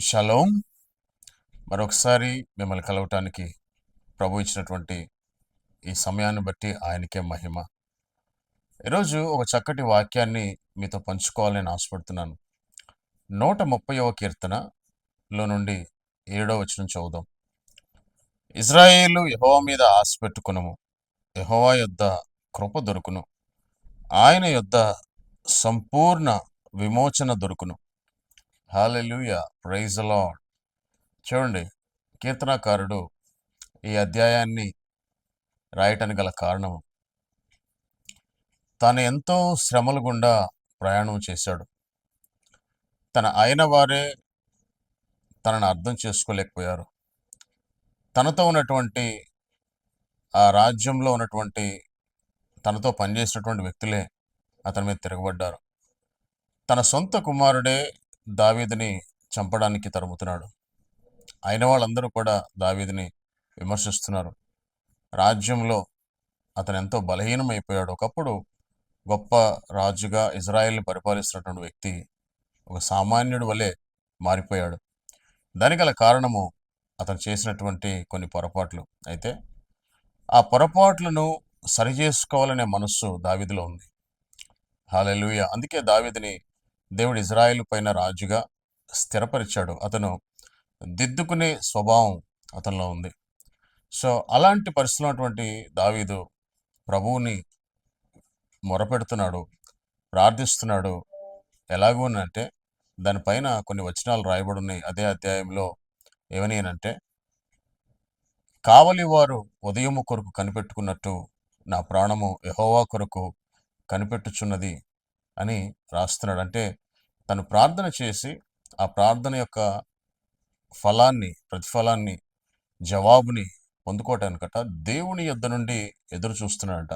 Shalom. మరొకసారి మిమ్మల్ని కలవటానికి ప్రభు ఇచ్చినటువంటి ఈ సమయాన్ని బట్టి ఆయనకే మహిమ. ఈరోజు ఒక చక్కటి వాక్యాన్ని మీతో పంచుకోవాలని ఆశపడుతున్నాను. నూట ముప్పైవ కీర్తనలో నుండి ఏడో వచనం చదువుదాం. ఇజ్రాయేలు యహోవా మీద ఆశ పెట్టుకునము. యహోవా యొద్ద కృప దొరుకును. ఆయన యొద్ద సంపూర్ణ విమోచన దొరుకును. హాలెలూయ. ప్రైజ్ లాడ్ చూడండి కీర్తనాకారుడు ఈ అధ్యాయాన్ని రాయటానికి గల కారణం. తాను ఎంతో శ్రమల గుండా ప్రయాణం చేశాడు. తన అయిన వారే తనను అర్థం చేసుకోలేకపోయారు. తనతో ఉన్నటువంటి ఆ రాజ్యంలో ఉన్నటువంటి తనతో పనిచేసినటువంటి వ్యక్తులే అతని మీద తిరగబడ్డారు. తన సొంత కుమారుడే దావీదిని చంపడానికి తరుముతున్నాడు. అయిన వాళ్ళందరూ కూడా దావీదిని విమర్శిస్తున్నారు. రాజ్యంలో అతను ఎంతో బలహీనమైపోయాడు. ఒకప్పుడు గొప్ప రాజుగా ఇజ్రాయెల్ని పరిపాలిస్తున్నటువంటి వ్యక్తి ఒక సామాన్యుడు వలె మారిపోయాడు. దానికి గల కారణము అతను చేసినటువంటి కొన్ని పొరపాట్లు. అయితే ఆ పొరపాట్లను సరిచేసుకోవాలనే మనస్సు దావిదిలో ఉంది. హాలెలుయ. అందుకే దావిదిని దేవుడు ఇజ్రాయెల్ పైన రాజుగా స్థిరపరిచాడు. అతను దిద్దుకునే స్వభావం అతనిలో ఉంది. సో అలాంటి పరిస్థితులు ఉన్నటువంటి దావీదు ప్రభువుని మొరపెడుతున్నాడు ప్రార్థిస్తున్నాడు. ఎలాగూ అంటే దానిపైన కొన్ని వచనాలు రాయబడి ఉన్నాయి అదే అధ్యాయంలో ఏమని అంటే కావలి వారు ఉదయము కొరకు కనిపెట్టుకున్నట్టు నా ప్రాణము యహోవా కొరకు కనిపెట్టుచున్నది అని రాస్తున్నాడు. అంటే తను ప్రార్థన చేసి ఆ ప్రార్థన యొక్క ఫలాన్ని ప్రతిఫలాన్ని జవాబుని పొందుకోవటానికట దేవుని యొద్ద నుండి ఎదురు చూస్తున్నాడట.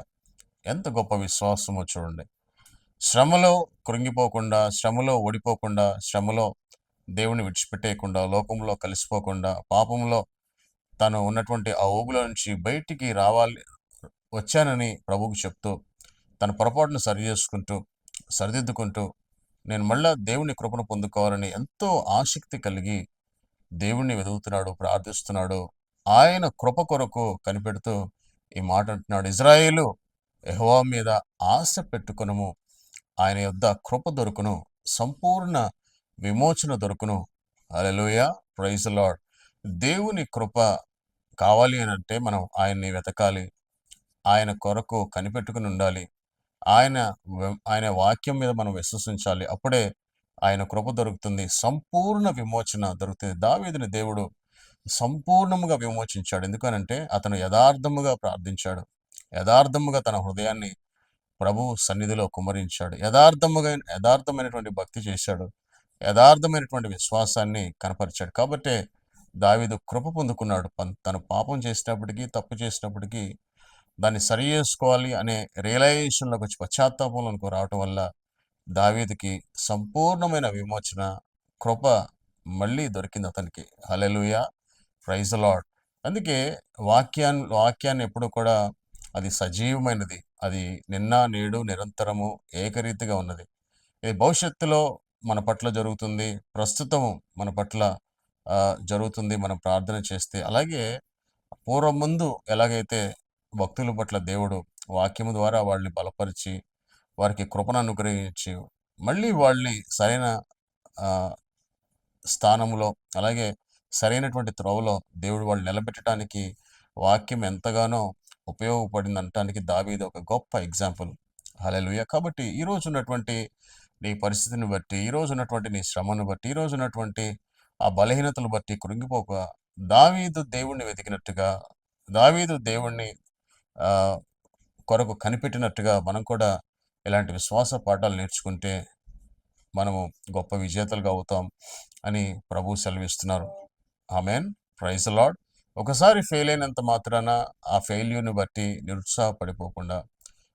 ఎంత గొప్ప విశ్వాసమో చూడండి. శ్రమలో కృంగిపోకుండా శ్రమలో ఓడిపోకుండా శ్రమలో దేవుని విడిచిపెట్టేయకుండా లోకంలో కలిసిపోకుండా పాపంలో తను ఉన్నటువంటి ఆ ఊబులో నుంచి బయటికి రావాలి వచ్చానని ప్రభువుకు చెప్తూ తన పొరపాటును సరి చేసుకుంటూ సరిదిద్దుకుంటూ నేను మళ్ళా దేవుని కృపను పొందుకోవాలని ఎంతో ఆసక్తి కలిగి దేవుణ్ణి వెదుగుతున్నాడు ప్రార్థిస్తున్నాడు. ఆయన కృప కొరకు కనిపెడుతూ ఈ మాట అంటున్నాడు. ఇజ్రాయేలు యెహోవా మీద ఆశ పెట్టుకునము. ఆయన యొద్ద కృప దొరుకును. సంపూర్ణ విమోచన దొరుకును. Hallelujah praise Lord. దేవుని కృప కావాలి అని అంటే మనం ఆయన్ని వెతకాలి. ఆయన కొరకు కనిపెట్టుకుని ఉండాలి. ఆయన ఆయన వాక్యం మీద మనం విశ్వసించాలి. అప్పుడే ఆయన కృప దొరుకుతుంది. సంపూర్ణ విమోచన దొరుకుతుంది. దావీదుని దేవుడు సంపూర్ణముగా విమోచించాడు. ఎందుకనంటే అతను యథార్థముగా ప్రార్థించాడు. యథార్థముగా తన హృదయాన్ని ప్రభు సన్నిధిలో కుమరించాడు యథార్థముగా యథార్థమైనటువంటి భక్తి చేశాడు. యథార్థమైనటువంటి విశ్వాసాన్ని కనపరిచాడు. కాబట్టే దావీదు కృప పొందుకున్నాడు. తను పాపం చేసినప్పటికీ తప్పు చేసినప్పటికీ దాన్ని సరి చేసుకోవాలి అనే రియలైజేషన్లోకి వచ్చి పశ్చాత్తాపంలోకి రావటం వల్ల దావీదికి సంపూర్ణమైన విమోచన కృప మళ్ళీ దొరికింది అతనికి. హలెలుయ ప్రైజ్ లాడ్ అందుకే వాక్యాన్ని వాక్యాన్ని ఎప్పుడు కూడా అది సజీవమైనది. అది నిన్న నేడు నిరంతరము ఏకరీతిగా ఉన్నది. ఇది భవిష్యత్తులో మన పట్ల జరుగుతుంది. ప్రస్తుతం మన పట్ల జరుగుతుంది. మనం ప్రార్థన చేస్తే అలాగే పూర్వం ముందు ఎలాగైతే భక్తుల పట్ల దేవుడు వాక్యము ద్వారా వాళ్ళని బలపరిచి వారికి కృపను అనుగ్రహించి మళ్ళీ వాళ్ళని సరైన స్థానంలో అలాగే సరైనటువంటి త్రోవలో దేవుడు వాళ్ళు నిలబెట్టడానికి వాక్యం ఎంతగానో ఉపయోగపడింది అనటానికి దావీది ఒక గొప్ప ఎగ్జాంపుల్. హలెలుయ కాబట్టి ఈ రోజు ఉన్నటువంటి నీ పరిస్థితిని బట్టి ఈరోజు ఉన్నటువంటి నీ శ్రమను బట్టి ఈ రోజు ఉన్నటువంటి ఆ బలహీనతలు బట్టి కృంగిపోక దావీదు దేవుణ్ణి వెతికినట్టుగా దావీదు దేవుణ్ణి కొరకు కనిపెట్టినట్టుగా మనం కూడా ఇలాంటి విశ్వాస పాఠాలు నేర్చుకుంటే మనము గొప్ప విజేతలుగా అవుతాం అని ప్రభు సెలవిస్తున్నారు. ఆమెన్. ప్రైజ్ లాడ్ ఒకసారి ఫెయిల్ అయినంత మాత్రాన ఆ ఫెయిల్యూర్ని బట్టి నిరుత్సాహపడిపోకుండా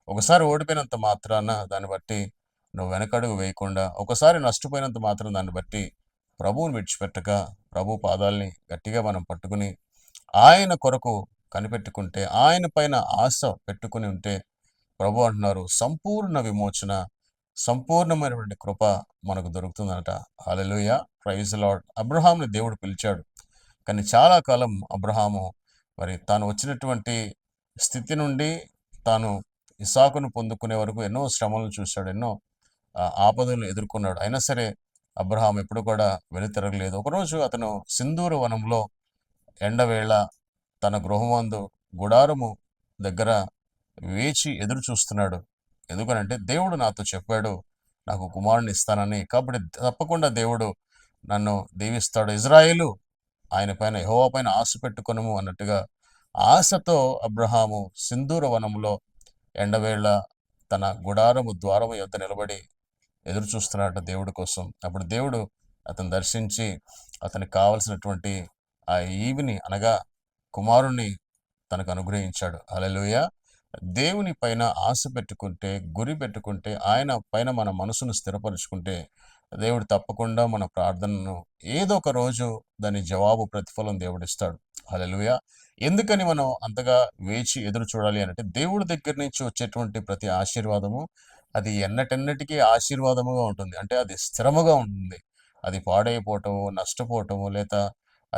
ఒకసారి ఓడిపోయినంత మాత్రాన దాన్ని బట్టి నువ్వు వెనకడుగు వేయకుండా ఒకసారి నష్టపోయినంత మాత్రం దాన్ని బట్టి ప్రభువుని విడిచిపెట్టక ప్రభు పాదాల్ని గట్టిగా మనం పట్టుకుని ఆయన కొరకు కనిపెట్టుకుంటే ఆయన పైన ఆశ పెట్టుకుని ఉంటే ప్రభు అంటున్నారు సంపూర్ణ విమోచన సంపూర్ణమైనటువంటి కృప మనకు దొరుకుతుందట. హల్లెలూయ. Praise lord. అబ్రహాంని దేవుడు పిలిచాడు. కానీ చాలా కాలం అబ్రహాము మరి తాను వచ్చినటువంటి స్థితి నుండి తాను ఇసాకును పొందుకునే వరకు ఎన్నో శ్రమలను చూశాడు ఎన్నో ఆపదలు ఆపదలను ఎదుర్కొన్నాడు. అయినా సరే అబ్రహాం ఎప్పుడు కూడా వెనుతిరగలేదు. ఒకరోజు అతను సింధూర వనంలో ఎండవేళ తన గృహమందు గుడారము దగ్గర వేచి ఎదురు చూస్తున్నాడు ఎందుకనంటే దేవుడు నాతో చెప్పాడు నాకు కుమారుని ఇస్తానని. కాబట్టి తప్పకుండా దేవుడు నన్ను దీవిస్తాడు. ఇజ్రాయేలు ఆయన పైన యహోవా పైన ఆశ పెట్టుకొనుము అన్నట్టుగా ఆశతో అబ్రహాము సింధూర వనంలో ఎండవేళ తన గుడారము ద్వారము యొద్ద నిలబడి ఎదురు చూస్తున్నాడు దేవుడి కోసం. అప్పుడు దేవుడు అతను దర్శించి అతనికి కావలసినటువంటి ఆ ఈవిని అనగా కుమారుణ్ణి తనకు అనుగ్రహించాడు. అలలోయ దేవుని పైన ఆశ పెట్టుకుంటే గురి పెట్టుకుంటే ఆయన పైన మన మనసును స్థిరపరుచుకుంటే దేవుడు తప్పకుండా మన ప్రార్థనను ఏదో ఒక రోజు దాని జవాబు ప్రతిఫలం దేవుడిస్తాడు. హల్లెలూయ. ఎందుకని మనం అంతగా వేచి ఎదురు చూడాలి అంటే దేవుడి దగ్గర నుంచి వచ్చేటువంటి ప్రతి ఆశీర్వాదము అది ఎన్నటెన్నటికీ ఆశీర్వాదముగా ఉంటుంది. అంటే అది స్థిరముగా ఉంటుంది. అది పాడైపోవటము నష్టపోవటము లేదా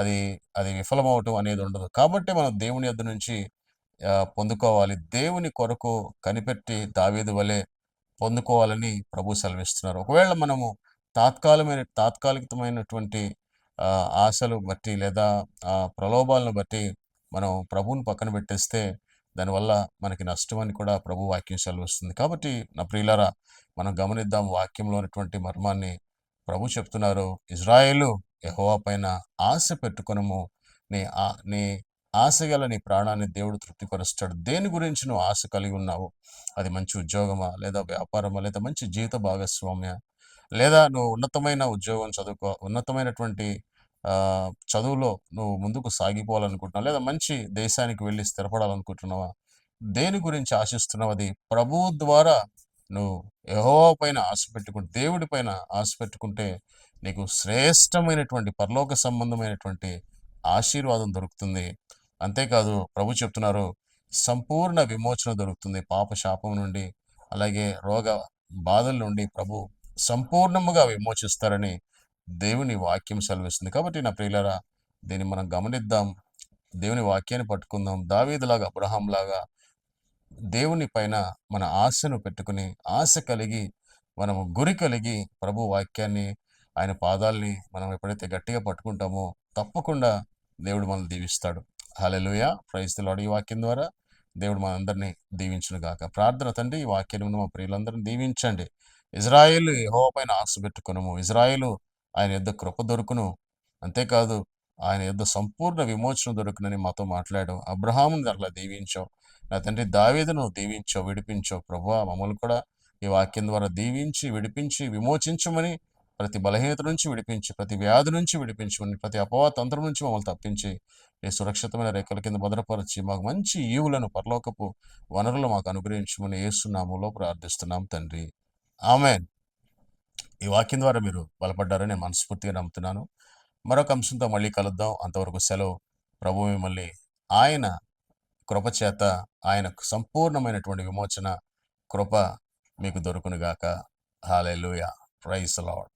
అది అది విఫలమవటం అనేది ఉండదు. కాబట్టి మనం దేవుని యొద్ నుంచి పొందుకోవాలి. దేవుని కొరకు కనిపెట్టి దావీదు వలె పొందుకోవాలని ప్రభు సెలవిస్తున్నారు. ఒకవేళ మనము తాత్కాలమైన తాత్కాలికమైనటువంటి ఆశలు బట్టి లేదా ప్రలోభాలను బట్టి మనం ప్రభువుని పక్కన పెట్టేస్తే దానివల్ల మనకి నష్టం అని కూడా ప్రభు వాక్యం సెలవిస్తుంది. కాబట్టి నా ప్రియులరా మనం గమనిద్దాం వాక్యంలో ఉన్నటువంటి మర్మాన్ని ప్రభు చెప్తున్నారు ఇజ్రాయేలు యహోవా పైన ఆశ పెట్టుకునము. నీ ఆ నీ ఆశ గల నీ ప్రాణాన్ని దేవుడు తృప్తిపరుస్తాడు. దేని గురించి నువ్వు ఆశ కలిగి ఉన్నావు? అది మంచి ఉద్యోగమా? లేదా వ్యాపారమా? లేదా మంచి జీవిత భాగస్వామ్య? లేదా నువ్వు ఉన్నతమైన ఉద్యోగం చదువుకో ఉన్నతమైనటువంటి చదువులో నువ్వు ముందుకు సాగిపోవాలనుకుంటున్నావు? లేదా మంచి దేశానికి వెళ్ళి స్థిరపడాలనుకుంటున్నావా? దేని గురించి ఆశిస్తున్నావు అది? ప్రభువు ద్వారా నువ్వు యెహోవా పైన ఆశ పెట్టుకుంటే దేవుడి పైన ఆశ పెట్టుకుంటే నీకు శ్రేష్టమైనటువంటి పరలోక సంబంధమైనటువంటి ఆశీర్వాదం దొరుకుతుంది. అంతేకాదు ప్రభు చెప్తున్నారు సంపూర్ణ విమోచన దొరుకుతుంది పాప శాపం నుండి అలాగే రోగ బాధల నుండి ప్రభు సంపూర్ణముగా విమోచిస్తారని దేవుని వాక్యం సెలవిస్తుంది. కాబట్టి నా ప్రియులరా దీన్ని మనం గమనిద్దాం దేవుని వాక్యాన్ని పట్టుకుందాం. దావీదులాగా అబ్రహాం లాగా దేవుని పైన మన ఆశను పెట్టుకుని ఆశ కలిగి మనము గురి కలిగి ప్రభు వాక్యాన్ని ఆయన పాదాల్ని మనం ఎప్పుడైతే గట్టిగా పట్టుకుంటామో తప్పకుండా దేవుడు మనల్ని దీవిస్తాడు. హల్లెలూయ. ప్రైస్తులాడు ఈ వాక్యం ద్వారా దేవుడు మనందరినీ దీవించును గాక. ప్రార్థన తండ్రి ఈ వాక్యాన్ని ఉన్న మా ప్రియులందరినీ దీవించండి. ఇజ్రాయేల్ యహో పైన ఆశ పెట్టుకునము. ఇజ్రాయేలు ఆయన యుద్ధ కృప దొరుకును. అంతేకాదు ఆయన యుద్ధ సంపూర్ణ విమోచన దొరుకునని మాతో మాట్లాడావు అబ్రహాముని అట్లా దీవించాం. నా తండ్రి దావీదును దీవించో విడిపించో. ప్రభు మమ్మల్ని కూడా ఈ వాక్యం ద్వారా దీవించి విడిపించి విమోచించమని ప్రతి బలహీనత నుంచి విడిపించి ప్రతి వ్యాధి నుంచి విడిపించమని ప్రతి అపవా తంత్రం నుంచి మమ్మల్ని తప్పించి ఈ సురక్షితమైన రేఖల కింద భద్రపరిచి మాకు మంచి ఈవులను పరలోకపు వనరులు మాకు అనుగ్రహించమని ఏసునామంలో ప్రార్థిస్తున్నాం తండ్రి. ఆమెన్. ఈ వాక్యం ద్వారా మీరు బలపడ్డారని నేను మనస్ఫూర్తిగా నమ్ముతున్నాను. మరొక అంశంతో మళ్ళీ కలుద్దాం. అంతవరకు సెలవు. ప్రభు మిమ్మల్ని ఆయన కృప చేత సంపూర్ణమైనటువంటి విమోచన కృప మీకు దొరుకునుగాక. హాలెలుయా లూయ ప్రైస్ లాడ్